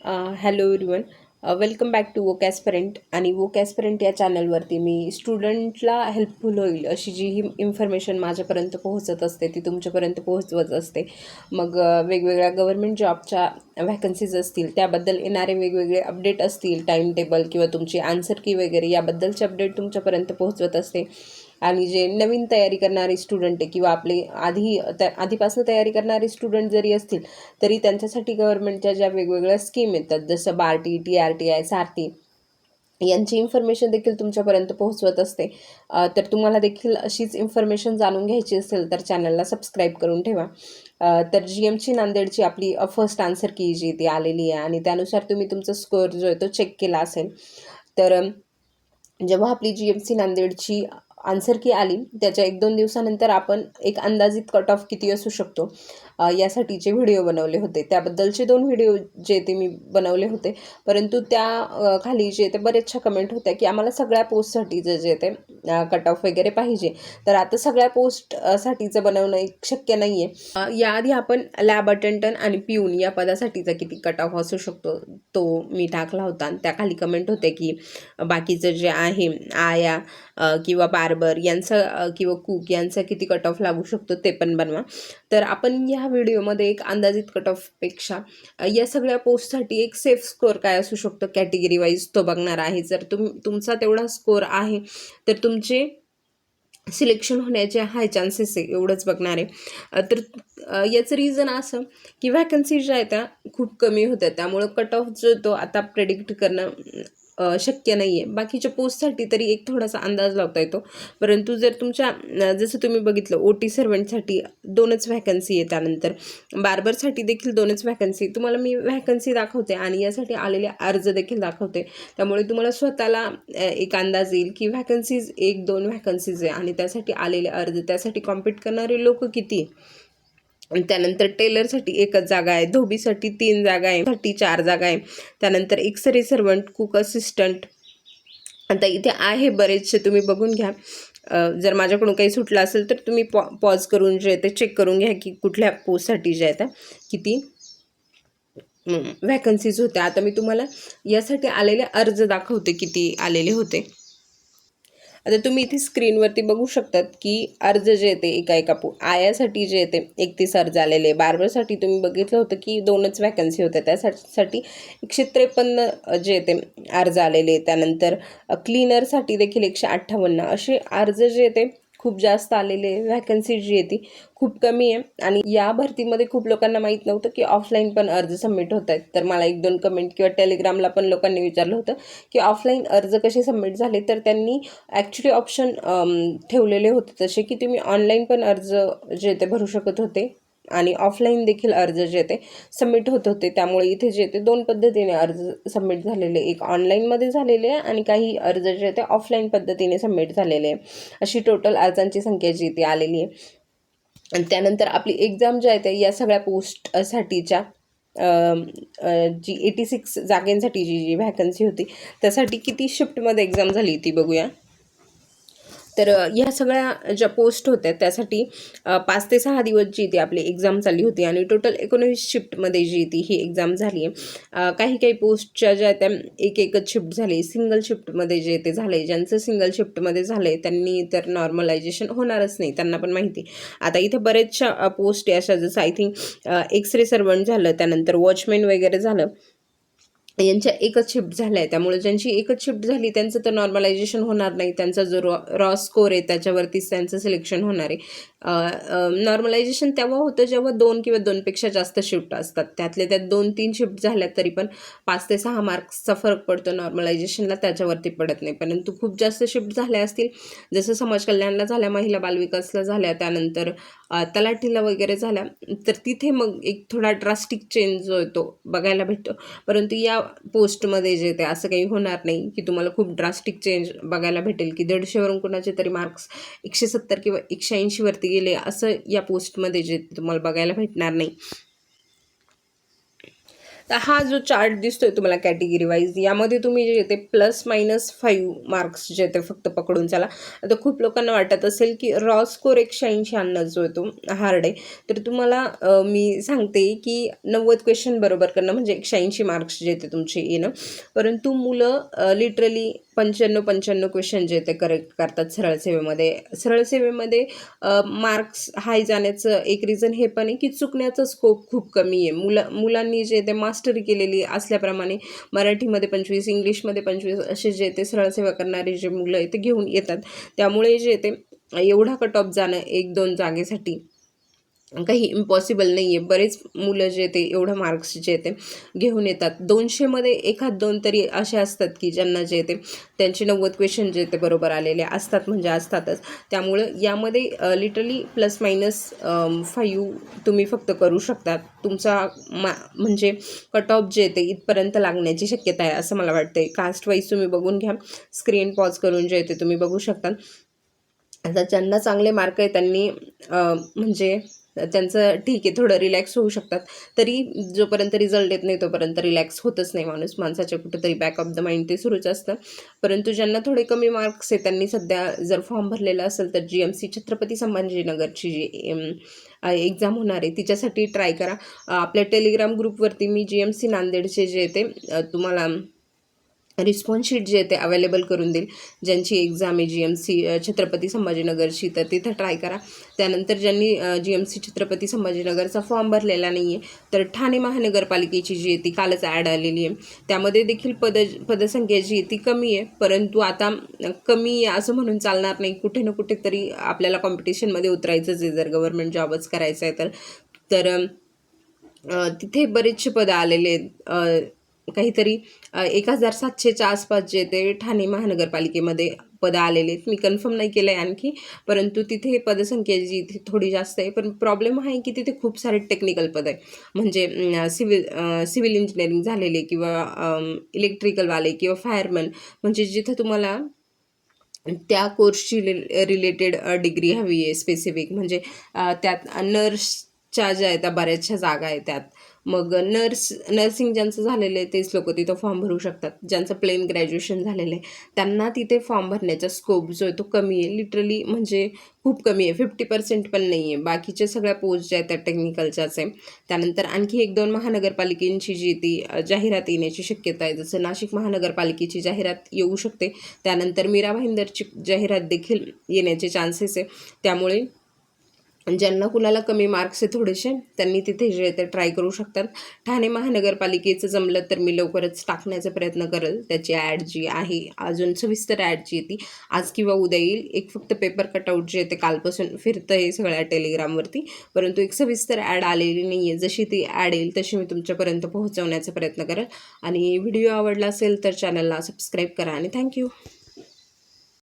Hello everyone welcome back to woke aspirant आणि woke aspirant या चॅनलवरती मी स्टुडंटला हेल्पफुल होईल अशी जी ही इन्फॉर्मेशन माझ्यापर्यंत पोहोचत असते ती तुमच्यापर्यंत पोहोचवत असते. मग वेगवेगळ्या गव्हर्मेंट जॉबच्या व्हॅकन्सीज असतील त्याबद्दल येणारे वेगवेगळे अपडेट असतील टाईम टेबल किंवा तुमची आन्सर की वगैरे याबद्दलचे अपडेट तुमच्यापर्यंत पोहोचवत असते. आणि जे नवीन तयारी करणारे स्टुडंट आहे किंवा आपले आधी त्या आधीपासून तयारी करणारे स्टुडंट जरी असतील तरी त्यांच्यासाठी गव्हर्नमेंटच्या ज्या वेगवेगळ्या स्कीम येतात जसं Barti T R T I Sarthi यांची इन्फॉर्मेशन देखील तुमच्यापर्यंत पोहोचवत असते. तर तुम्हाला देखील अशीच इन्फॉर्मेशन जाणून घ्यायची असेल तर चॅनलला सबस्क्राईब करून ठेवा. तर जी एमची नांदेडची आपली फर्स्ट आन्सर की जी ती आलेली आहे. आणि त्यानुसार तुम्ही तुमचा स्कोअर जो आहे तो चेक केला असेल. तर जेव्हा आपली जी एम सी नांदेडची आन्सर की आली. त्याच्या एक दोन दिवसानंतर आपण एक अंदाजित कट ऑफ किती असू शकतो यासाठीचे व्हिडिओ बनवले होते. त्याबद्दलचे दोन व्हिडिओ जे ते मी बनवले होते. परंतु त्या खाली जे ते बरेचशा कमेंट होत्या की आम्हाला सगळ्या पोस्टसाठी जे जे ते कट ऑफ वगैरे पाहिजे. तर आता सगळ्या पोस्टसाठीचं बनवणं शक्य नाही आहे याआधी आपण लॅब अटेंडंट आणि पिऊन या पदासाठीचा किती कट ऑफ असू शकतो तो मी टाकला होता. आणि त्या खाली कमेंट होते की बाकीचं जे आहे आया किंवा किंवा बार्बर यांचं किंवा कुक यांचा किती कट ऑफ लागू शकतो ते पण बनवा. तर आपण या व्हिडिओमध्ये एक अंदाजित कट ऑफपेक्षा या सगळ्या पोस्टसाठी एक सेफ स्कोअर काय असू शकतो कॅटेगरी वाईज तो बघणार आहे. जर तुम तुमचा तेवढा स्कोअर आहे तर तुमचे सिलेक्शन होण्याचे हाय चान्सेस आहे एवढंच बघणार आहे. तर याचं रिझन असं की व्हॅकन्सी ज्या आहेत त्या खूप कमी होत्या. त्यामुळं कट ऑफ जो तो आता प्रेडिक्ट करणं शक्य नाही आहे बाकीच्या पोस्टसाठी तरी एक थोडासा अंदाज लावता येतो. परंतु जर तुमच्या जसं तुम्ही बघितलं ओ टी सर्वंटसाठी दोनच व्हॅकन्सी आहे त्यानंतर. बार्बरसाठी देखील दोनच व्हॅकन्सी तुम्हाला मी व्हॅकन्सी दाखवते आणि यासाठी आलेले अर्ज देखील दाखवते. त्यामुळे तुम्हाला स्वतःला एक अंदाज येईल की व्हॅकन्सीज एक दोन व्हॅकन्सीज आहे आणि त्यासाठी आलेले अर्ज. त्यासाठी कॉम्पीट करणारे लोक किती? आहे त्यानंतर टेलरसाठी एकच जागा आहे धोबीसाठी तीन जागा आहे साठी चार जागा आहे. त्यानंतर एक्सरे सर्वंट कुक असिस्टंट आता इथे आहे बरेचसे तुम्ही बघून घ्या. जर माझ्याकडून काही सुटलं असेल तर तुम्ही पॉ पॉज करून जे ते चेक करून घ्या की कुठल्या पोस्टसाठी जे आहे त्या किती व्हॅकन्सीज होत्या. आता मी तुम्हाला यासाठी आलेले अर्ज दाखवते किती आलेले होते. आता तुम्ही इथे स्क्रीनवरती बघू शकतात की अर्ज जे येते एका एका पु आयासाठी जे येते एकतीस अर्ज आलेले. बार्बरसाठी तुम्ही बघितलं होतं की दोनच वॅकन्सी होत्या. त्यासाठी एकशे त्रेपन्न जे येते अर्ज आलेले. त्यानंतर क्लीनरसाठी देखील एकशे अठ्ठावन्न. असे अर्ज जे येते खूप जास्त आलेले व्हॅकन्सी जी आहे ती खूप कमी आहे. आणि या भरतीमध्ये खूप लोकांना माहीत नव्हतं की ऑफलाईन पण अर्ज सबमिट होत आहेत. तर मला एक दोन कमेंट किंवा टेलिग्रामला पण लोकांनी विचारलं होतं की ऑफलाईन अर्ज कसे सबमिट झाले? तर त्यांनी ॲक्च्युली ऑप्शन ठेवलेले होते. तसे की तुम्ही ऑनलाईन पण अर्ज जे ते भरू शकत होते. आणि ऑफलाईन देखील अर्ज जे ते सबमिट होत होते त्यामुळे इथे जे ते दोन पद्धतीने अर्ज सबमिट झालेले. एक ऑनलाईनमध्ये झालेले आहे आणि काही अर्ज जे ते ऑफलाईन पद्धतीने सबमिट झालेले आहे. अशी टोटल अर्जांची संख्या जी ती आलेली आहे. आणि त्यानंतर आपली एक्झाम ज्या ते या सगळ्या पोस्टसाठीच्या जी एटी सिक्स जागेंसाठी जी जी व्हॅकन्सी होती त्यासाठी किती शिफ्टमध्ये एक्झाम झाली ती बघूया. तर ह्या सगळ्या ज्या पोस्ट होत्या त्यासाठी पाच ते सहा दिवस जी ती आपली एक्झाम चालली होती आणि टोटल एकोणवीस शिफ्टमध्ये जी ती ही एक्झाम झाली आहे काही काही पोस्टच्या ज्या त्या एक एकच शिफ्ट झाली. सिंगल शिफ्टमध्ये जे ते झाले ज्यांचं सिंगल शिफ्टमध्ये झालं त्यांनी तर नॉर्मलायझेशन होणारच नाही त्यांना पण माहिती. आता इथे बरेचशा पोस्ट आहे अशा जसं I think X ray servant झालं त्यानंतर वॉचमॅन वगैरे झालं. यांच्या एकच शिफ्ट झाल्या. आहे त्यामुळे ज्यांची एकच शिफ्ट झाली त्यांचं तर नॉर्मलायझेशन होणार नाही. त्यांचा जो रॉ रॉ स्कोर आहे त्याच्यावरतीच त्यांचं सिलेक्शन होणार आहे. नॉर्मलायझेशन तेव्हा होतं जेव्हा दोन किंवा दोनपेक्षा जास्त शिफ्ट असतात. त्यातले त्यात दोन तीन शिफ्ट झाल्या तरी पण पाच ते सहा मार्क्सचा फरक पडतो. नॉर्मलायझेशनला त्याच्यावरती पडत नाही. परंतु खूप जास्त शिफ्ट झाल्या असतील. जसं समाज कल्याणला झाल्या महिला बालविकासला झाल्या त्यानंतर तलाठीला वगैरे झाल्या तर तिथे मग एक थोडा ड्रास्टिक चेंज जो येतो बघायला भेटतो. परंतु या पोस्टमध्ये जे ते असं काही होणार नाही की तुम्हाला खूप ड्रास्टिक चेंज बघायला भेटेल की दीडशेवरून कुणाचे तरी मार्क्स एकशे सत्तर किंवा एकशे ऐंशीवरती गेले असं या पोस्टमध्ये जे तुम्हाला बघायला भेटणार नाही. तर हा जो चार्ट दिसतोय तुम्हाला कॅटेगरी वाईज यामध्ये तुम्ही जे येते प्लस मायनस फाईव्ह मार्क्स जे ते फक्त पकडून चला. आता खूप लोकांना वाटत असेल की रॉ स्कोर एकशे ऐंशी आणणं जो येतो हार्ड आहे. तर तुम्हाला मी सांगते की नव्वद क्वेश्चन बरोबर करणं म्हणजे एकशे ऐंशी मार्क्स जे ते तुमचे येणं. परंतु मुलं लिटरली पंच्याण्णव पंच्याण्णव क्वेश्चन जे ते करेक्ट करतात सरळ सेवेमध्ये. सरळ सेवेमध्ये मार्क्स हाय जाण्याचं एक रिझन हे पण आहे की चुकण्याचा स्कोप खूप कमी आहे. मुलं मुलांनी जे ते मास्टरी केलेली असल्याप्रमाणे मराठीमध्ये पंचवीस इंग्लिशमध्ये पंचवीस असे जे ते सरळ सेवा करणारे जे मुलं आहे ते घेऊन येतात. त्यामुळे जे ते एवढा कट ऑफ जाणं एक दोन जागेसाठी काही इम्पॉसिबल नाही आहे बरेच मुलं जे ते एवढं मार्क्स जे ते घेऊन येतात. दोनशेमध्ये एखाद दोन तरी असे असतात की ज्यांना जे ते त्यांचे नव्वद क्वेश्चन जे ते बरोबर आलेले असतात म्हणजे असतातच. त्यामुळं यामध्ये लिटरली प्लस मायनस फाईव्ह तुम्ही फक्त करू शकतात तुमचा मा म्हणजे कट ऑफ जे ते इथपर्यंत लागण्याची शक्यता आहे असं मला वाटतं कास्ट वाईज तुम्ही बघून घ्या. स्क्रीन पॉज करून जे ते तुम्ही बघू शकता. आता ज्यांना चांगले मार्क आहे त्यांनी म्हणजे त्यांचं ठीक आहे थोडं रिलॅक्स होऊ शकतात. तरी जोपर्यंत रिझल्ट येत नाही तोपर्यंत रिलॅक्स होतच नाही माणूस. माणसाच्या कुठंतरी बॅक ऑफ द माइंड ते सुरूच असतं. परंतु ज्यांना थोडे कमी मार्क्स आहे त्यांनी सध्या जर फॉर्म भरलेला असेल तर जी एम सी छत्रपती संभाजीनगरची जी एक्झाम होणार आहे तिच्यासाठी ट्राय करा. आपल्या टेलिग्राम ग्रुपवरती मी जी एम सी नांदेडचे जे ते तुम्हाला रिस्पॉन्स शीट जे आहे ते अवेलेबल करून देईल. ज्यांची एक्झाम आहे जी एम सी छत्रपती संभाजीनगरची तर तिथं ट्राय करा. त्यानंतर ज्यांनी जी एम सी छत्रपती संभाजीनगरचा फॉर्म भरलेला नाही आहे तर ठाणे महानगरपालिकेची जी आहे ती कालच ॲड आलेली आहे. त्यामध्ये देखील पद पदसंख्या जी आहे ती कमी आहे परंतु आता कमी आहे असं म्हणून चालणार नाही. कुठे ना कुठेतरी आपल्याला कॉम्पिटिशनमध्ये उतरायचंच आहे. जर गव्हर्नमेंट जॉबच करायचा आहे तर तर तिथे बरेचसे पदं आलेले आहेत. काहीतरी एक हजार सातशेच्या आसपास जे ते ठाणे महानगरपालिकेमध्ये पदं आलेले आहेत. मी कन्फर्म नाही केलं आहे आणखी परंतु तिथे पदसंख्या जी ती थोडी जास्त आहे. पण प्रॉब्लेम आहे की तिथे खूप सारे टेक्निकल पद आहे म्हणजे सिव्हिल सिव्हिल इंजिनिअरिंग झालेले किंवा इलेक्ट्रिकलवाले किंवा फायरमन म्हणजे जिथं तुम्हाला त्या कोर्सची रिलेटेड डिग्री हवी आहे स्पेसिफिक म्हणजे त्यात नर्सच्या ज्या आहेत त्या बऱ्याचशा जागा आहेत त्यात. मग नर्स नर्सिंग ज्यांचं झालेलं आहे तेच लोक तिथं फॉर्म भरू शकतात. ज्यांचं प्लेन ग्रॅज्युएशन झालेलं आहे त्यांना तिथे फॉर्म भरण्याचा स्कोप जो आहे तो कमी आहे. लिटरली म्हणजे खूप कमी आहे. फिफ्टी पर्सेंट पण नाही आहे. बाकीच्या सगळ्या पोस्ट ज्या आहेत त्या टेक्निकलच्याच आहे. त्यानंतर आणखी एक दोन महानगरपालिकेंची जी ती जाहिरात येण्याची शक्यता आहे. जसं नाशिक महानगरपालिकेची जाहिरात येऊ शकते. त्यानंतर मीरा भाईंदरची जाहिरात देखील येण्याचे चान्सेस आहे. त्यामुळे ज्यांना कुणाला कमी मार्क्स आहे थोडेसे त्यांनी तिथे जे आहे ते ट्राय करू शकतात. ठाणे महानगरपालिकेचं जमलं तर मी लवकरच टाकण्याचा प्रयत्न करेल. त्याची ॲड जी आहे अजून सविस्तर ॲड जी आहे ती आज किंवा उद्या येईल. एक फक्त पेपर कटआउट जे आहे ते कालपासून फिरतं आहे सगळ्या टेलिग्रामवरती परंतु एक सविस्तर ॲड आलेली नाही आहे. जशी ती ॲड येईल तशी मी तुमच्यापर्यंत पोहोचवण्याचा प्रयत्न करेल. आणि व्हिडिओ आवडला असेल तर चॅनलला सबस्क्राईब करा आणि थँक्यू